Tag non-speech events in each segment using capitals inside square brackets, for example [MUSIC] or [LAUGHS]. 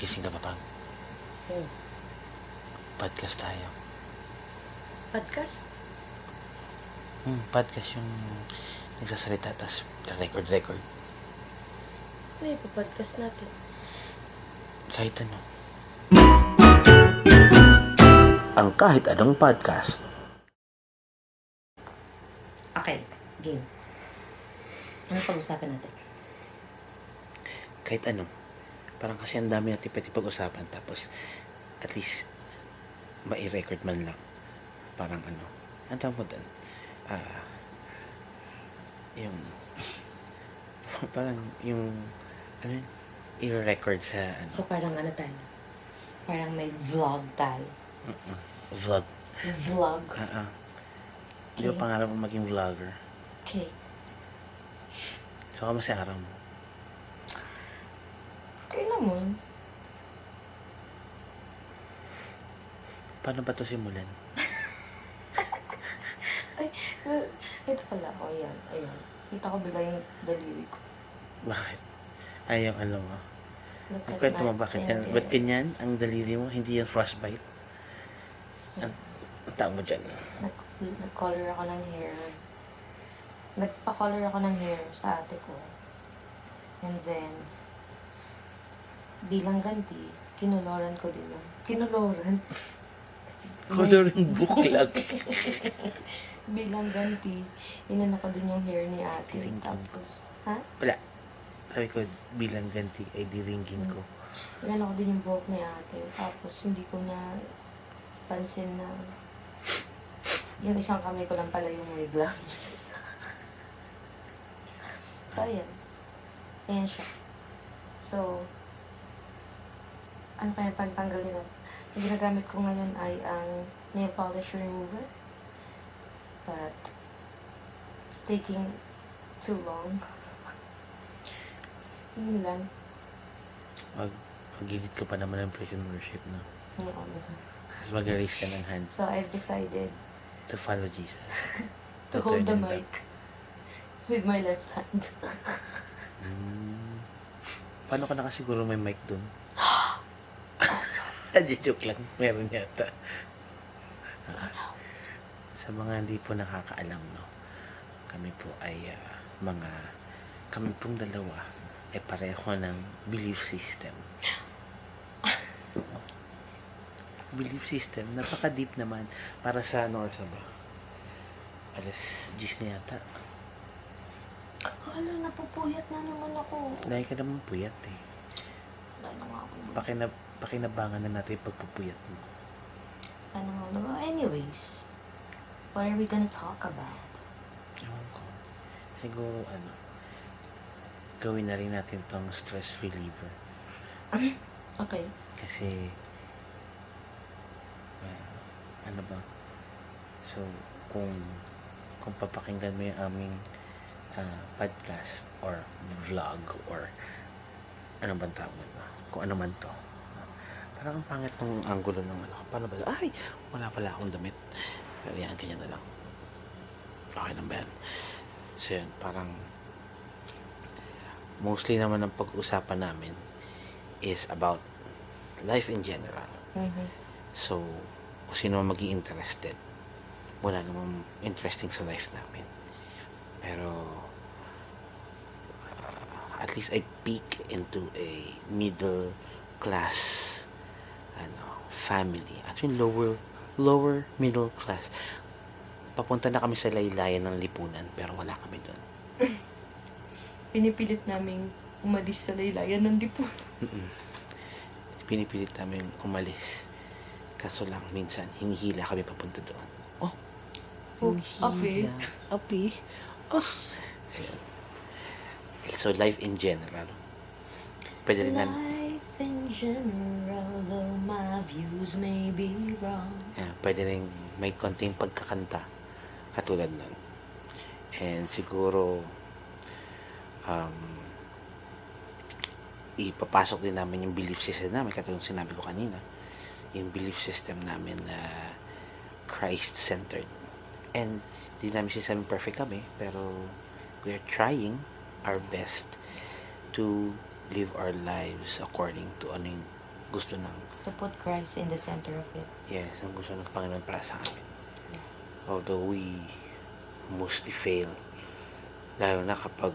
Gising ka pa, Pam. Hmm. Podcast tayo. Podcast? Hmm, podcast yung nagsasalita, tas record-record. Ano yung podcast natin? Kahit ano. Ang kahit anong podcast. Okay, game. Ano pag-usapan natin? Kahit ano. Parang kasi ang dami natin pwede pag-usapan. Tapos, at least, mai-record man lang. Parang ano. Ang tawag mo doon? Ah, yung, [LAUGHS] parang yung, ano yun? i-record sa, ano, So parang ano tayo? Parang may vlog tayo. vlog. Vlog. Ah, ah. Hindi ko pangarap maging vlogger. Okay. So, kamusta araw mo? Naman. Paano ba ito simulan? [LAUGHS] Ay, so, ito pala. O, yan. Ayan. Kita ko bigla yung daliri ko. Bakit? Ay, yung ano mo. Kwento mo bakit yan? Ba't ganyan? Ang daliri mo, hindi yung frostbite? Ang, ang tawag mo dyan. Nag, nag-color ako ng hair. Nagpa-color ako ng hair sa ate ko. And then, bilang ganti, kinuloran ko din yun. Kinuloran? Coloring book lang. bilang ganti, inano ko din yung hair ni ate. Diringin Tapos, ha? Wala. Sabi ko, bilang ganti ay diringgin ko. Inano ko din yung buhok ni ate. Tapos, hindi ko na pansin na yung isang kamay ko lang pala yung may gloves. [LAUGHS] so, ayan. Ayan siya. So, ano kaya pagtanggal nila? Ang ginagamit ko ngayon ay ang nail polish remover. But, it's taking too long. [LAUGHS] Yun lang. Mag, ka pa naman ng praise and worship, no? Ako nasa- Tapos mag-raise ka ng hands So, I've decided to follow Jesus. [LAUGHS] to To hold the mic with my left hand. [LAUGHS] Hmm. Paano ka nakasiguro may mic dun? Hindi, joke lang. Meron yata. Sa mga hindi po nakakaalam, no? Kami po ay ah, mga, kami pong dalawa ay pareho ng belief system. belief system, napaka-deep naman para sa ano or sa ba? Alas 10 na yata. Hala, napupuyat na naman ako. Dahil ka naman puyat eh. Wala na nga ako. Pakina, pakinabangan na natin yung pagpupuyat mo. Na nga ako. Anyways, what are we gonna talk about? Ewan ko. Siguro, ano, gawin na rin natin tong stress reliever. [CLEARS THROAT] Okay. Kasi, ah, ano ba? So, kung kung papakinggan mo yung aming ah, podcast or vlog or ano bang tawag mo? Kung ano man to. Parang ang pangit ng angulo ng ano. Paano ba? Ay! Wala pala akong damit. Pero yan, ganyan na lang. Okay lang ba yan? So yun, parang mostly naman ang pag-uusapan namin is about life in general. Mm-hmm. So, kung sino maging interested, wala namang interesting sa life namin. Pero, uh, at least I peek into a middle class family. At yung lower, lower middle class. Papunta na kami sa laylayan ng lipunan, pero wala kami doon. [CLEARS THROAT] Pinipilit namin umalis sa laylayan ng dipo. Pinipilit namin umalis. Kaso lang, minsan, hinihila kami papunta doon. Oh, Oh, hinihila. Api. Oh. So, so, life in general. Pwede rin namin, Life in general, though my views may be wrong. yeah, pwede rin may konting pagkakanta katulad nun. And siguro, um, ipapasok din namin yung belief system namin, katulad sinabi ko kanina, yung belief system namin na Christ-centered. And di namin sinasabing perfect kami, pero we are trying our best to live our lives according to ano yung gusto ng To put Christ in the center of it. Yes, ang gusto ng Panginoon para sa amin. Although we mostly fail, lalo na kapag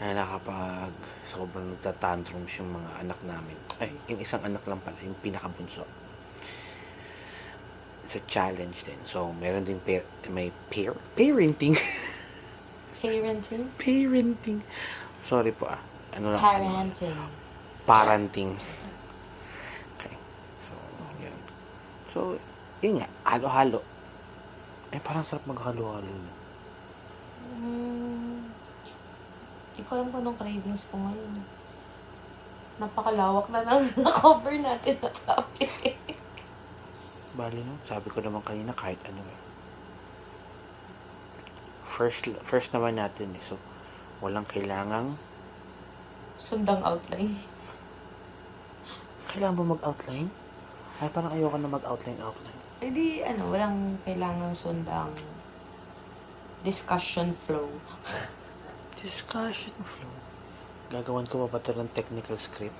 lalo na kapag sobrang nagtatantrums yung mga anak namin. Ay, yung isang anak lang pala, yung pinakabunso. It's a challenge din. So, meron din par- may peer, parenting. [LAUGHS] Parenting? parenting. Sorry po ah. Ano lang? Parenting. parenting. Okay. So, yun. So, yun nga, halo-halo. Eh, parang sarap maghalo-halo. Hmm. Hindi ko alam kung anong cravings ko ngayon. Napakalawak na lang na-cover natin na topic. Bali no? Sabi ko naman kanina, kahit ano eh. First, first naman natin eh. So, walang kailangang, Sundang outline. kailangan ba mag-outline? Ay, parang ayoko na mag-outline-outline. Hindi, ano, walang kailangang sundang discussion flow. [LAUGHS] Discussion flow. Gagawan ko pa ba ito ng technical script?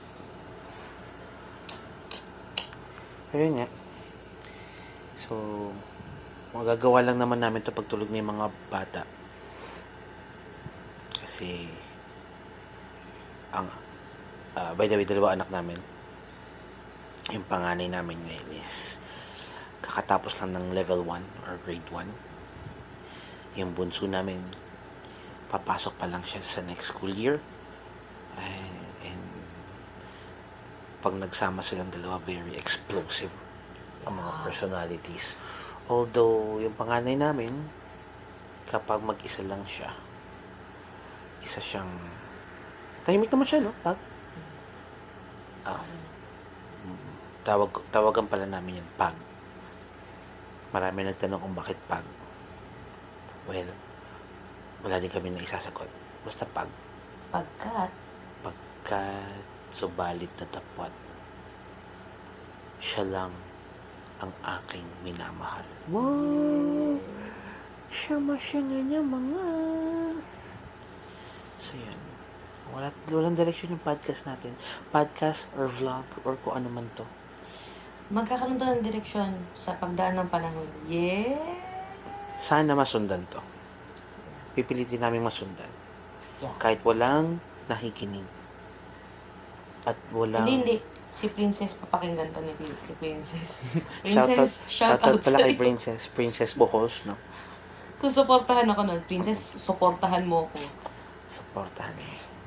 Pero yun nga. So, magagawa lang naman namin ito pagtulog ng mga bata. Kasi, ang, ah, by the way, dalawa anak namin. Yung panganay namin ngayon is, kakatapos lang ng level 1 or grade 1. Yung bunso namin, papasok pa lang siya sa next school year. And, and pag nagsama silang dalawa, very explosive ang mga personalities. Although, yung panganay namin, kapag mag-isa lang siya, isa siyang, tahimik naman siya, no? Pag, ah, tawag, tawagan pala namin yan, pag. Marami nagtanong kung bakit pag. Well, wala din kami na isasagot. Basta pag, Pagkat, pagkat subalit na tapwat, siya lang ang aking minamahal. Wow! Siya masya nga niya mga... So, yan. Wala, walang direction yung podcast natin. Podcast or vlog or kung ano man to. magkakaroon to ng direksyon sa pagdaan ng panahon. Yeah! Sana masundan to. Pipilitin namin masundan. Yeah. Kahit walang nakikinig. At walang... Hindi, hindi. Si Princess, papakinggan to ni si [LAUGHS] Princess. Princess, shout shoutout out pala kay. Princess. Princess Bocos, no? Susuportahan ako nun. Princess, suportahan mo ako. Supportahan niyo.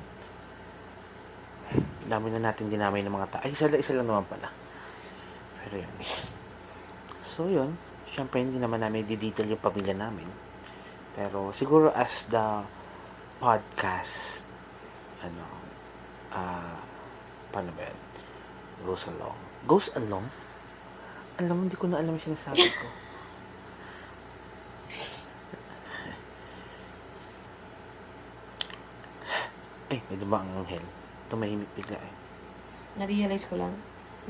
Dami na natin dinamay ng mga tao. Ay, isa, isa lang naman pala. Pero yun. So, yun. Siyempre, hindi naman namin didetail yung pamilya namin. Pero, siguro as the podcast, ano, ah, paano ba yun? Goes along. Goes along? Alam mo, hindi ko na alam yung sinasabi ko. Ay, [LAUGHS] may duba ang. Tumahimik bigla eh. Na-realize ko lang.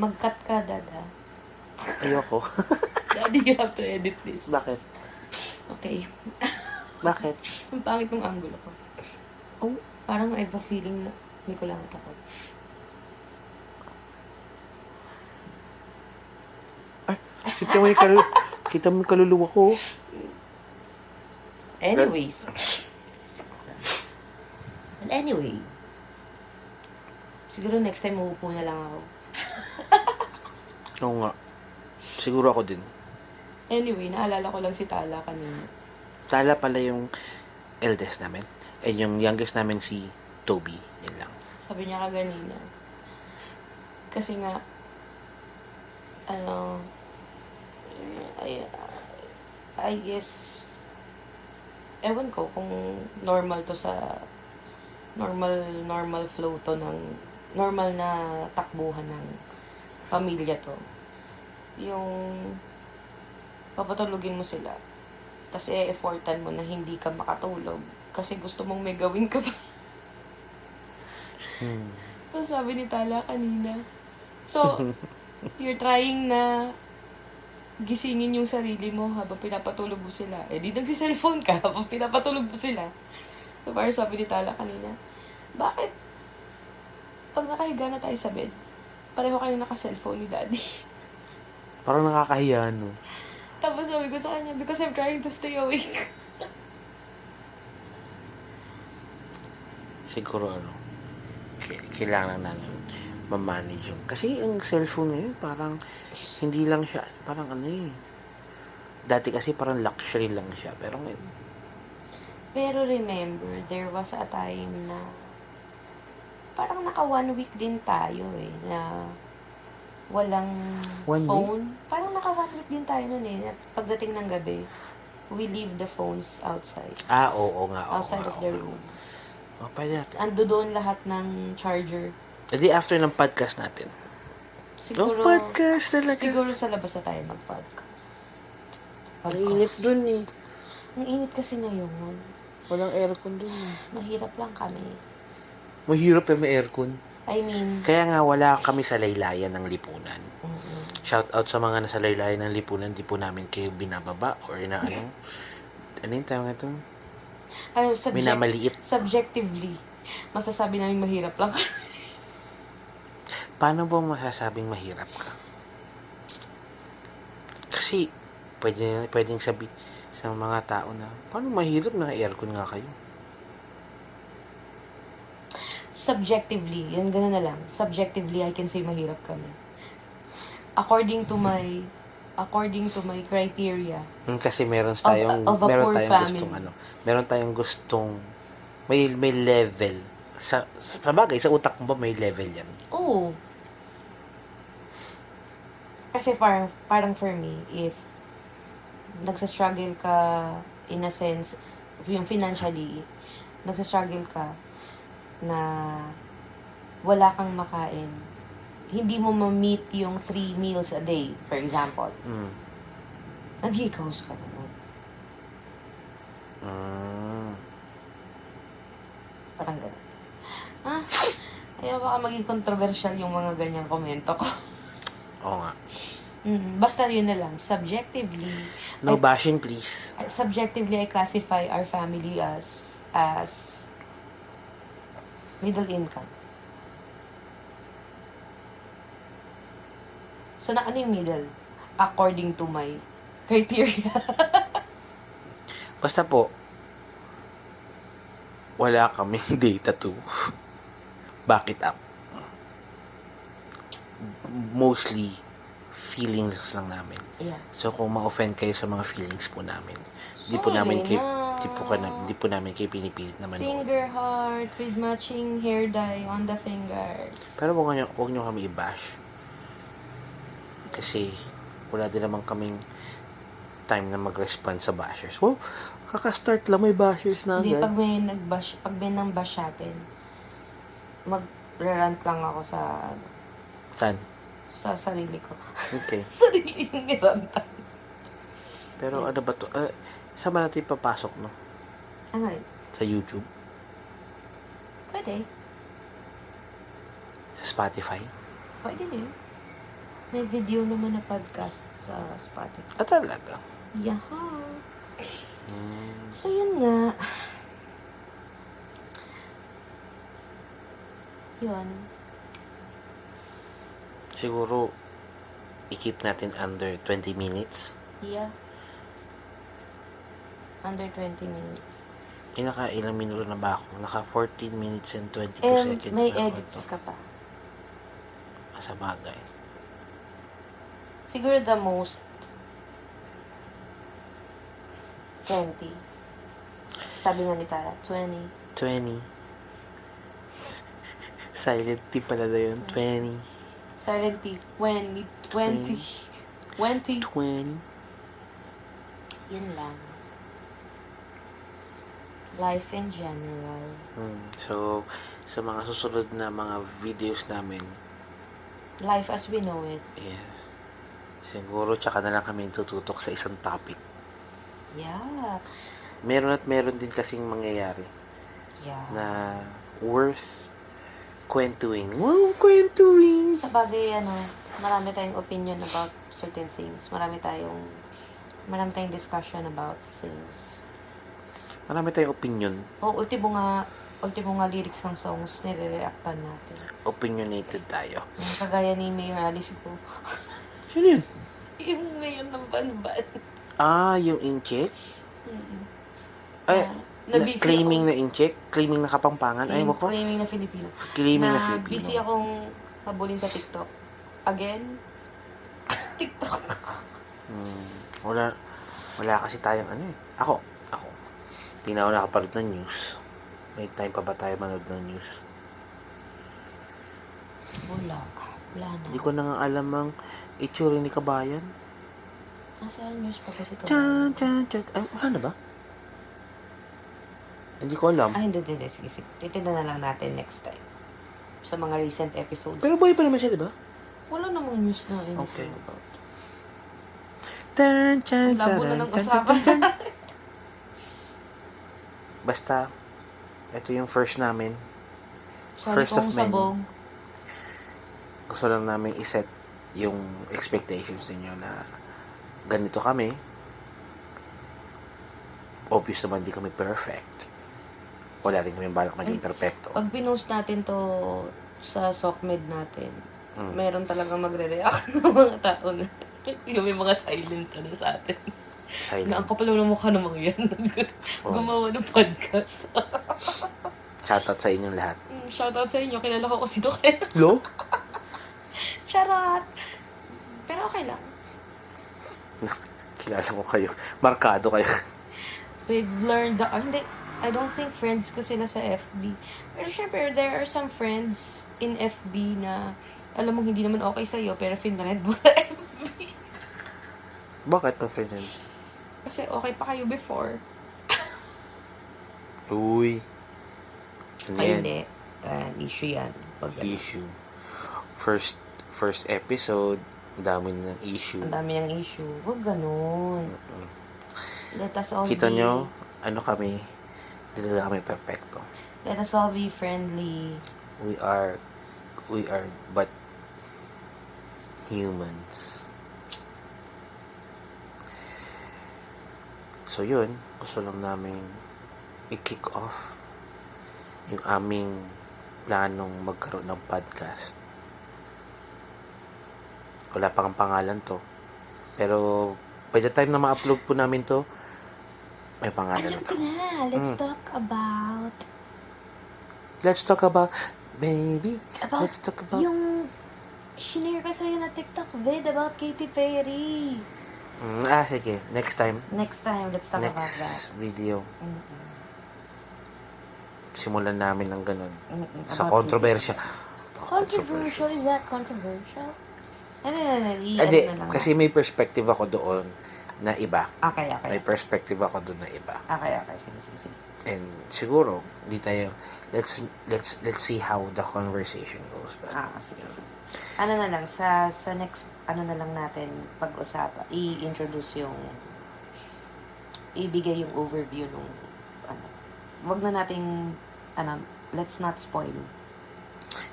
Mag-cut ka, Dada. Ayoko. [LAUGHS] Daddy, you have to edit this. Bakit? Okay. Bakit? [LAUGHS] Ang pangit ng angulo ko. Oh, Parang I have a feeling na may kulangot ako. kita mo yung, kalu- [LAUGHS] kita mo yung kaluluwa ko. Anyways. Anyway. Siguro next time uupo na lang ako. [LAUGHS] Oo nga. Siguro ako din. Anyway, naalala ko lang si Tala kanina. Tala pala yung eldest namin. And yung youngest namin si Toby. Yan lang. Sabi niya kaganina. Kasi nga, ano, I, I guess, ewan ko kung normal to sa, normal, normal flow to ng, normal na takbuhan ng pamilya to. Yung, papatulugin mo sila. Tapos e-effortan mo na hindi ka makatulog. Kasi gusto mong may gawin ka pa. Hmm. So, sabi ni Tala kanina. So, [LAUGHS] you're trying na gisingin yung sarili mo habang pinapatulog mo sila. Eh, di nagsi-cellphone ka habang pinapatulog mo sila. So, parang sabi ni Tala kanina, bakit pag nakahiga na tayo sa bed, pareho kayo naka-cellphone ni daddy. [LAUGHS] Parang nakakahiya, no? Tapos sabi ko sa kanya, because I'm trying to stay awake. [LAUGHS] Siguro, ano, ki- kailangan namin ma-manage yung... Kasi ang cellphone ngayon, parang hindi lang siya, parang ano eh. Dati kasi parang luxury lang siya. Pero ngayon, Pero remember, there was a time na parang naka one week din tayo eh, na walang One week? phone. Parang naka one week din tayo nun eh. Pagdating ng gabi, we leave the phones outside. ah, oo nga, oo outside nga, of oo the room. Oh, pwede natin. Ando doon lahat ng charger. Edi after ng podcast natin. Siguro, Yung podcast talaga. siguro sa labas na tayo mag-podcast. Ang init dun eh. Ang init kasi ngayon. Walang aircon dun eh. Mahirap lang kami. Mahirap yung may aircon. I mean, Kaya nga wala kami sa laylayan ng lipunan. Shout out sa mga nasa laylayan ng lipunan, di po namin kayo binababa or na ano. ano yung tawag ito? Ay, subject- Minamaliit. subjectively, masasabi namin mahirap lang. Paano ba masasabing mahirap ka? Kasi, pwede, pwedeng sabi sa mga tao na, paano mahirap na aircon nga kayo? Subjectively, yan gano'n na lang. Subjectively, I can say mahirap kami. According to my according to my criteria. Hmm, kasi meron tayong, of a meron tayong family. gustong ano, meron tayong gustong, may, may level. Sa, sa bagay, sa utak mo ba may level yan? Oo. Kasi parang, parang for me, if nagsa-struggle ka in a sense, yung financially, nagsa-struggle ka na wala kang makain, hindi mo ma-meet yung three meals a day, for example, Hmm. nag-house ka naman. Mm. Parang gano'n. Ah, ayaw baka maging controversial yung mga ganyang komento ko. Oo nga. Mm, basta yun na lang. Subjectively, No I- bashing, please. subjectively, I classify our family as as middle income. So, na ano yung middle? According to my criteria. [LAUGHS] Basta po, wala kaming [LAUGHS] data to back it up. Mostly, feelings lang namin. yeah. So, kung ma-offend kayo sa mga feelings po namin, di po namin kayo, na. di po, ka na, di po namin kayo pinipilit naman. Finger heart with matching hair dye on the fingers. Pero huwag nyo, huwag nyo kami i-bash. Kasi, wala din naman kaming time na mag-respond sa bashers. Well, kaka-start lang may bashers na Hindi, agad. pag may nag-bash, pag may nang bash atin, mag-rant lang ako sa, Saan? sa sarili ko. Okay. [LAUGHS] sarili yung nirantan. Pero ano ba to? Uh, saan ba natin papasok, no? Ano yun? Sa YouTube? Pwede. Sa Spotify? Pwede din. May video naman na podcast sa Spotify. At talaga. Yaha. Hmm. So, yun nga. Yun. Siguro, i-keep natin under 20 minutes. Yeah. Under 20 minutes. Eh, naka ilang minuto na ba ako? Naka 14 minutes and 22 And seconds may na edits ka pa. Sa bagay. Siguro the most 20. Sabi nga ni Tara, 20. 20. Silent T pala na yun. 20. Silent T, 20. 20. 20. 20. Yun lang. Life in general. Hmm. So, sa mga susunod na mga videos namin, Life as we know it. yes. Siguro, tsaka na lang kami tututok sa isang topic. Yeah. Meron at meron din kasing mangyayari Yeah. na worth kwentuhin. Wow, kwentuhin! Sa bagay, ano, marami tayong opinion about certain things. Marami tayong, marami tayong discussion about things. Marami tayong opinion. O, ultimo nga, ultimo nga lyrics ng songs, nire-reactan natin. Opinionated tayo. Yung kagaya ni Mayor Alice ko. [LAUGHS] Sino yun? yung ngayon ng banban. Ah, yung incheck? Mm. Ay, na, na, claiming na incheck? Claiming na kapampangan? Ay, mo ko? Claiming na Filipino. Claiming na, na Filipino. busy akong habulin sa TikTok. Again? [LAUGHS] TikTok. Hmm, wala, wala kasi tayong ano eh. Ako. Hindi na ako nakapanood ng news. May time pa ba tayo manood ng news? Wala. Wala na. Hindi ko na nga alam ang itsura ni Kabayan. Nasa news pa kasi ka. Chan, chan, chan. Ay, wala na ba? Hindi ko alam. Ah, hindi, hindi, hindi. Sige, sige. Titignan na lang natin next time. Sa mga recent episodes. Pero buhay pa naman siya, di ba? wala namang news na anything Okay. about. Tan, chan, Ang labo na ng chan, usapan. chan, chan. [LAUGHS] Basta, ito yung first namin. Sorry First of many. sabog. Gusto lang namin iset yung expectations ninyo na ganito kami. Obvious naman di kami perfect. Wala rin kami balak maging perfecto. Pag pinost natin to sa SOCMED natin, Mm. meron talagang magre-react [LAUGHS] ng mga tao na [LAUGHS] yung may mga silent ano sa atin. Na ang Silent. kapal ng mukha ng mga yan. [LAUGHS] Oh. Gumawa ng podcast. [LAUGHS] Shoutout sa inyong lahat. Mm, Shoutout sa inyo. Kilala ko si Duque. [LAUGHS] Lo? Charot! Pero okay lang. Kilala ko kayo. Markado kayo. We've learned the... ah, hindi. I don't think friends ko sila sa FB. Pero syempre, there are some friends in FB na alam mong hindi naman okay sa'yo, pero finred mo sa FB. Bakit pa, Ferdinand? Kasi okay pa kayo before. Uy. Ano Ay, yan? hindi. Uh, issue yan. Pag, Issue. First first episode, ang dami ng issue. ang dami ng issue. Huwag ganun. Let us all Kita be... nyo, ano kami, hindi talaga kami perfecto. Let us all be friendly. We are, we are but humans. So yun, gusto lang namin i-kick off yung aming planong magkaroon ng podcast. Wala pang pangalan to. Pero by the time na ma-upload po namin to, may pangalan Alam na ko to. na. Let's Mm. talk about... Let's talk about, baby, About let's talk about, yung... Shinare ko sa'yo na TikTok vid about Katy Perry. Mm, ah, sige, next time, Next time, let's talk about that. next video, Mm-mm. simulan namin ng ganun. Mm-mm. Sa About kontrobersya. Katy- Controversial? Is that controversial? Ano, ano, ano, Hindi, na lang. kasi may perspective ako doon na iba. Okay, okay. May perspective ako doon na iba. Okay, okay. Sige, sige, sige. And siguro, hindi tayo, let's, let's, let's see how the conversation goes. But, Ah, sige, sige. Ano na lang, sa, sa next, ano na lang natin pag-usapan, i-introduce yung, ibigay yung overview nung, ano, wag na nating, ano, let's not spoil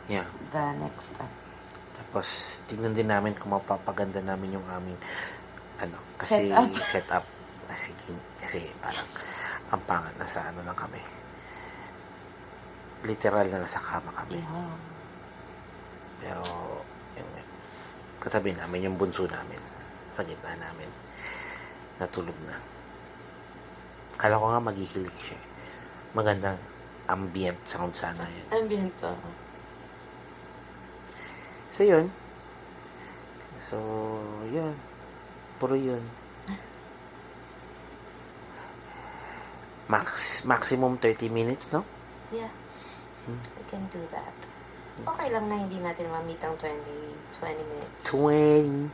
yeah. the next time. Tapos, tingnan din namin kung mapapaganda namin yung aming, ano, kasi Setup. [LAUGHS] setup. Kasi, kasi parang, ang pangat na sa ano lang kami. Literal na nasa kama kami. Yeah. Pero, katabi namin yung bunso namin. Sa gitna namin. Natulog na. Kala ko nga maghihilik siya. Magandang ambient sound sana yun. Ambient to. So, yun. So, yun. Puro yun. Max, maximum 30 minutes, no? Yeah. Hmm. We can do that. Okay lang na hindi natin ma-meet ang 20, 20 minutes. 20.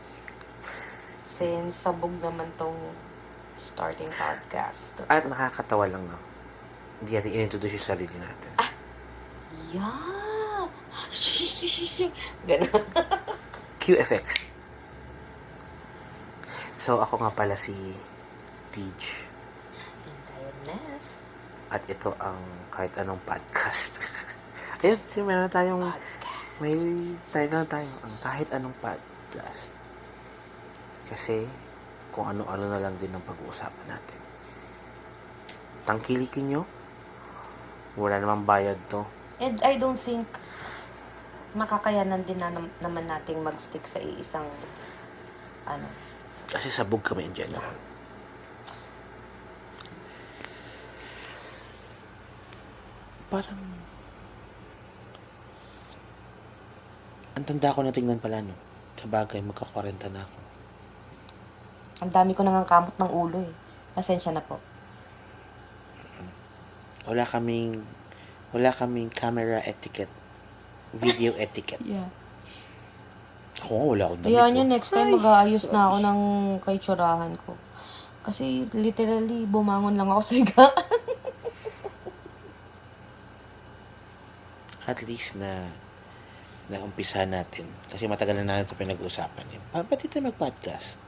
Since sabog naman tong starting podcast. At nakakatawa lang, no? Hindi natin in-introduce yung sarili natin. Yeah! [LAUGHS] Ganon. QFX. So, ako nga pala si Teach. And I am Nef. At ito ang kahit anong podcast. [LAUGHS] Ayun, kasi meron tayong, may na tayo, ang kahit anong podcast. Kasi, kung ano-ano na lang din ang pag-uusapan natin. Tangkilikin nyo, Wala namang bayad to. And I don't think makakayanan din na nam- naman nating mag-stick sa isang ano. Kasi sabog kami in general. Parang... Ang tanda ko na tingnan pala, no? Sa bagay, magka-40 na ako. Ang dami ko nang kamot ng ulo eh. Pasensya na po. Wala kaming... Wala kaming camera etiquette. Video [LAUGHS] etiquette. Yeah. Ako nga, wala akong damit. Kaya oh. nyo, next time mag-aayos na ako ng kaitsurahan ko. Kasi literally, bumangon lang ako sa higaan. [LAUGHS] At least na na umpisa natin. Kasi matagal na natin ito pinag-usapan. Eh. Pa ba't ito mag-podcast?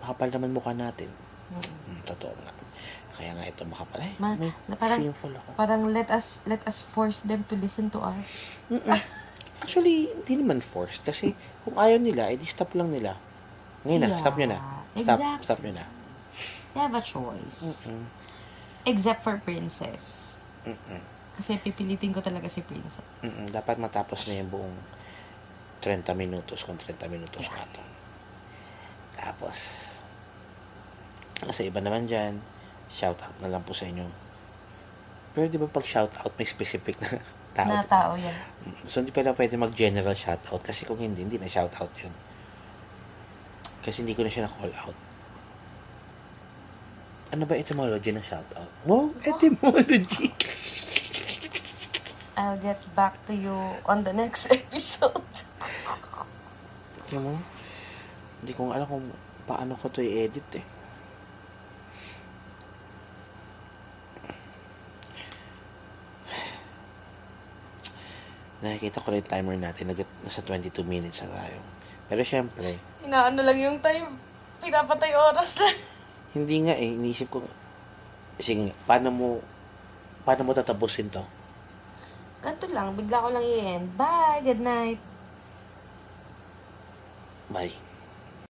Makapal naman mukha natin. Hmm, totoo nga. Kaya nga ito makapal. Eh, Ma- may na parang- ako. Parang let us let us force them to listen to us. Mm-mm. Actually, hindi naman forced. Kasi kung ayaw nila, edi stop lang nila. Ngayon na, Yeah, stop nyo na. Stop, exactly. stop nyo na. They have a choice. Mm. Except for Princess. Mm-mm. Kasi pipilitin ko talaga si Princess. Mm-mm. Dapat matapos na yung buong 30 minutos kung 30 minutos nga to. Tapos, sa iba naman dyan, shout out na lang po sa inyo. Pero di ba pag shout out may specific na [LAUGHS] tao? Na tao yan. Mm. So, hindi pala pwede mag-general shout out kasi kung hindi, hindi na shout out yun. Kasi hindi ko na siya na-call out. Ano ba etymology ng shout out? Wow, etymology! [LAUGHS] I'll get back to you on the next [LAUGHS] episode. Alam mo, hindi ko alam kung paano ko to i-edit eh. Nakikita ko na yung timer natin, nag- nasa 22 minutes na tayo. Pero syempre, Inaano lang yung time. Pinapatay oras lang. hindi nga eh, iniisip ko, sige, paano mo, paano mo tatapusin to? Ganto lang. Bigla ko lang i-end. Bye. Good night. Bye.